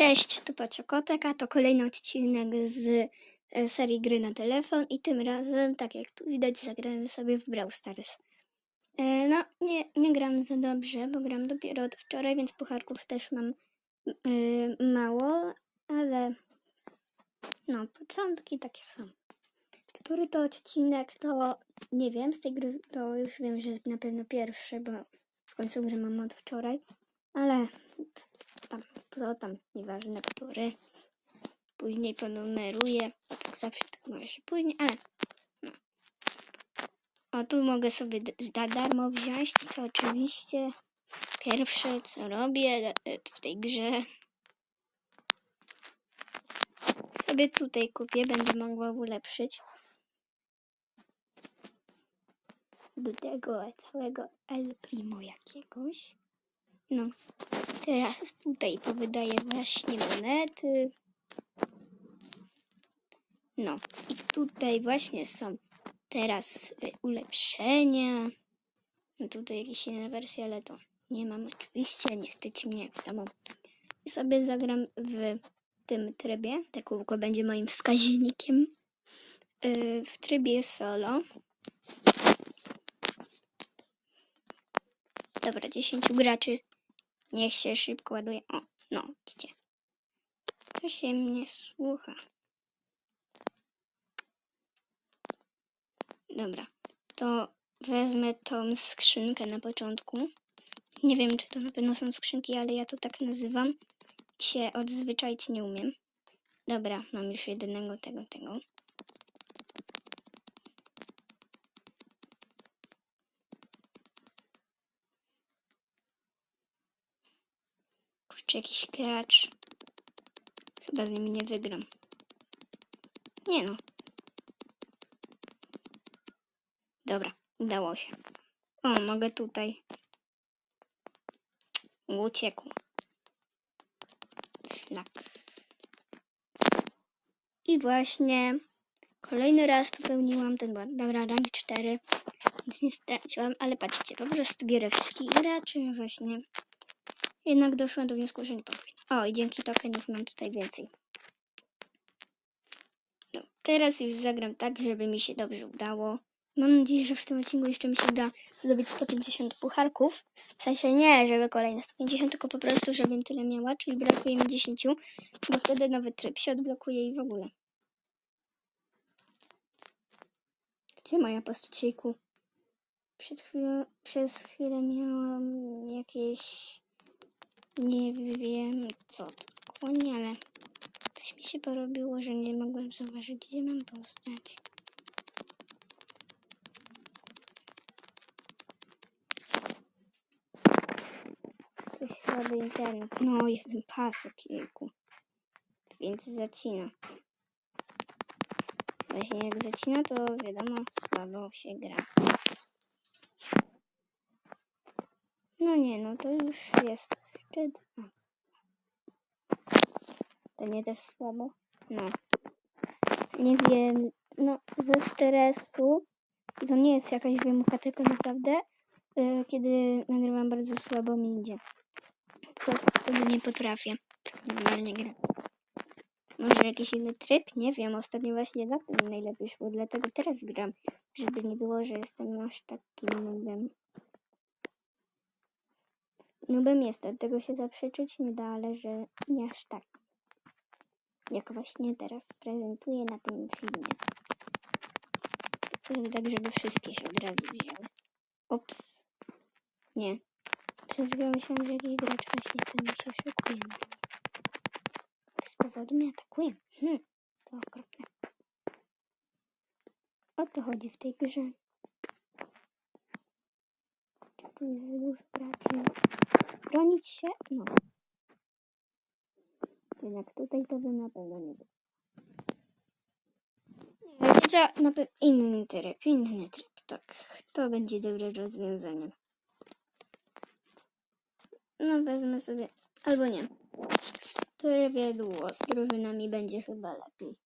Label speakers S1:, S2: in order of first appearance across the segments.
S1: Cześć, tu Paciokotek, a to kolejny odcinek z e, serii gry na telefon i tym razem, tak jak tu widać, zagrałem sobie w Brawl Stars. E, no, nie, nie gram za dobrze, bo gram dopiero od wczoraj, więc pucharków też mam e, mało, ale no, początki takie są. Który to odcinek, to nie wiem, z tej gry to już wiem, że na pewno pierwszy, bo w końcu grę mam od wczoraj, ale tam, to tam, nieważne który. Później ponumeruję, tak zawsze tak może się później, ale no. O, tu mogę sobie za darmo wziąć, to oczywiście pierwsze co robię e, w tej grze. Sobie tutaj kupię, będę mogła ulepszyć. Do tego całego El Primo jakiegoś. No, teraz tutaj powydaję właśnie monety. No, i tutaj właśnie są teraz y, ulepszenia. No tutaj jakieś inne wersje, ale to nie mam oczywiście, nie stać mnie wiadomo. I sobie zagram w tym trybie. Te kółko będzie moim wskaźnikiem. y, W trybie solo. Dobra, 10 graczy. Niech się szybko ładuje. O, no, widzicie. To się mnie słucha. Dobra, to wezmę tą skrzynkę na początku. Nie wiem, czy to na pewno są skrzynki, ale ja to tak nazywam. Się odzwyczaić nie umiem. Dobra, mam już jednego tego, tego. Kurczę, jakiś gracz. Chyba z nimi nie wygram. Nie no. Dobra, udało się. O, mogę tutaj. Uciekł. Szlak. I właśnie kolejny raz popełniłam ten błąd. Dobra, rank 4. Nic nie straciłam, ale patrzcie, po prostu biorę wszystkich graczy właśnie. Jednak doszłam do wniosku, że nie powinna. O, i dzięki tokenów mam tutaj więcej. No, teraz już zagram tak, żeby mi się dobrze udało. Mam nadzieję, że w tym odcinku jeszcze mi się uda zdobyć 150 pucharków. W sensie nie, żeby kolejne 150, tylko po prostu, żebym tyle miała, czyli brakuje mi 10, bo wtedy nowy tryb się odblokuje i w ogóle. Gdzie moja postać jejku? Przed chwilą, przez chwilę miałam jakieś... Nie wiem co dokładnie, ale coś mi się porobiło, że nie mogłem zauważyć, gdzie mam postać. To słaby internet. No, jeden pasek, jejku. Więc zacina. Właśnie jak zacina, to wiadomo, słabo się gra. No nie, no to już jest O. To nie też słabo? No. Nie wiem, no ze stresu to nie jest jakaś wymucha, tylko naprawdę y, kiedy nagrywam bardzo słabo mi idzie. Po prostu wtedy nie potrafię normalnie grać. Może jakiś inny tryb? Nie wiem. Ostatnio właśnie na tym najlepiej szło, dlatego teraz gram. Żeby nie było, że jestem aż takim nubem. Nubem jestem, tego się zaprzeczyć nie da, ale że nie aż tak. Jak właśnie teraz prezentuję na tym filmie. Tak, żeby wszystkie się od razu wzięły. Ups. Nie. Przez chwilę myślałam, że jakiś gracz właśnie ten się szykuje. Z powodu mnie atakuje. Hmm, to okropne. O to chodzi w tej grze. Tu jest graczy. Bronić się? No. Jednak tutaj to bym na pewno nie był. Za na pewno inny tryb, inny tryb, tak. To będzie dobre rozwiązanie. No wezmę sobie, albo nie. Trybie duo z drużynami będzie chyba lepiej.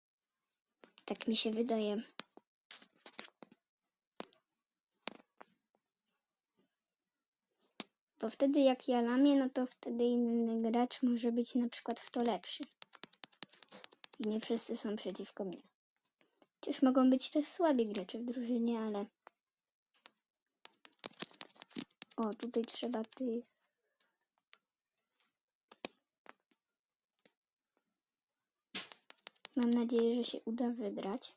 S1: Tak mi się wydaje. Bo wtedy jak ja lamię, no to wtedy inny gracz może być na przykład w to lepszy. I nie wszyscy są przeciwko mnie. Chociaż mogą być też słabi gracze w drużynie, ale... O, tutaj trzeba tych... Mam nadzieję, że się uda wygrać.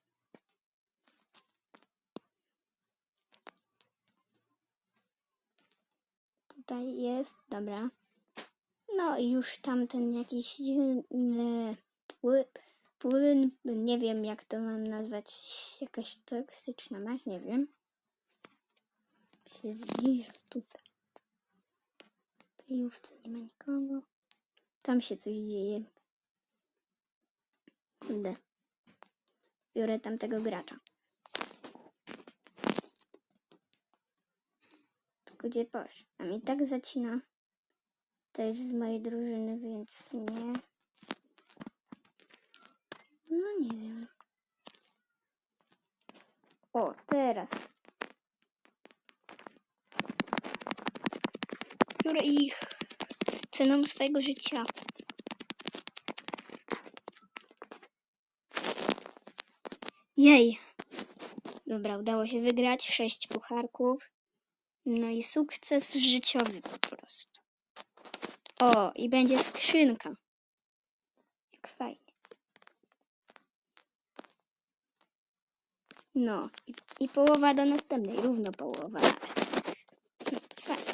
S1: Tutaj jest, dobra. No i już tamten jakiś dziwny pły, płyn, nie wiem jak to mam nazwać, jakaś toksyczna maść, nie wiem. Się zbliża tutaj. W kryjówce nie ma nikogo. Tam się coś dzieje. Kurde. Biorę tamtego gracza. Gdzie posz? A mi tak zacina. To jest z mojej drużyny, więc nie. No nie wiem. O, teraz. Biorę ich ceną swojego życia. Jej. Dobra, udało się wygrać. Sześć pucharków. No i sukces życiowy po prostu. O, i będzie skrzynka. Jak fajnie. No, i, i połowa do następnej, równo połowa nawet. No to fajnie.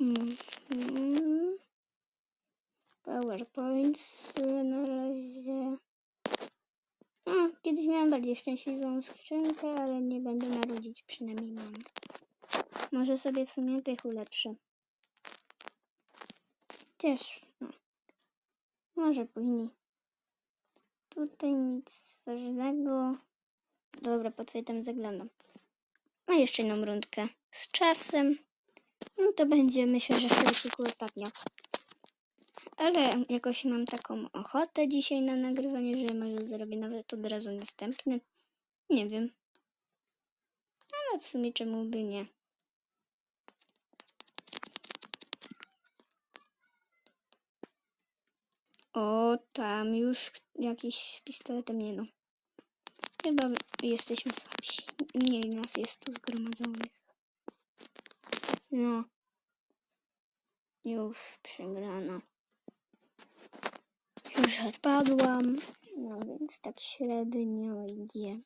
S1: Mhm. PowerPoints y, na razie. No, kiedyś miałam bardziej szczęśliwą skrzynkę, ale nie będę marudzić, przynajmniej mam. Może sobie w sumie tych ulepszę. Też, no. Może później. Tutaj nic ważnego. Dobra, po co ja tam zaglądam? A jeszcze jedną rundkę z czasem. No to będzie, myślę, że w tym ostatnio. Ale jakoś mam taką ochotę dzisiaj na nagrywanie, że może zrobię nawet od razu następny. Nie wiem. Ale w sumie czemu by nie. O, tam już jakiś z pistoletem nie no. Chyba jesteśmy słabsi. Mniej nas jest tu zgromadzonych. No. Już przegrana. Już odpadłam. No więc tak średnio idzie.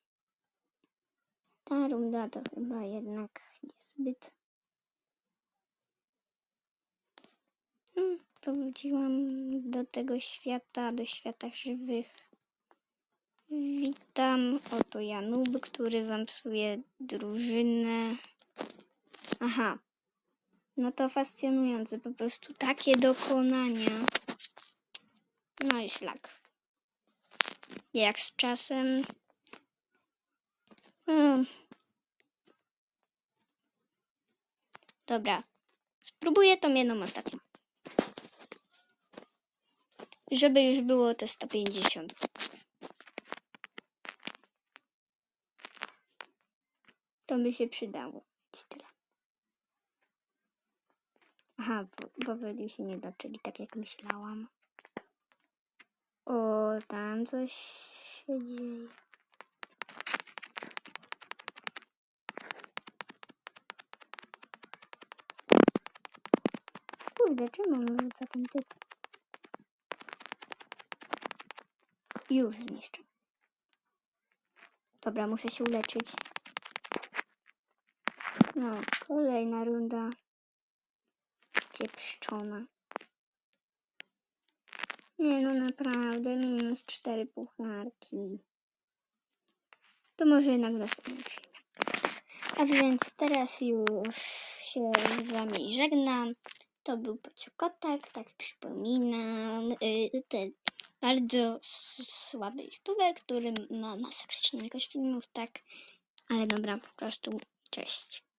S1: Ta runda to chyba jednak niezbyt. Hmm, powróciłam do tego świata, do świata żywych. Witam, oto Janub, który wam psuje drużynę. Aha, no to fascynujące, po prostu takie dokonania. No i szlak. Jak z czasem. Hmm. Dobra. Spróbuję tą jedną ostatnią. Żeby już było te 150. To by się przydało. Tyle. Aha, bo, bo się nie doczęli, tak jak myślałam. O, tam coś się dzieje. Kurde, czemu on ten typ? Już zniszczę. Dobra, muszę się uleczyć. No, kolejna runda. Pieprzczona. Nie no, naprawdę, minus cztery pucharki. To może jednak w następnym filmie. A więc teraz już się z wami żegnam. To był Pociokotek, tak przypominam. Yy, ten bardzo słaby youtuber, który ma masakryczną jakość filmów, tak. Ale dobra, po prostu cześć.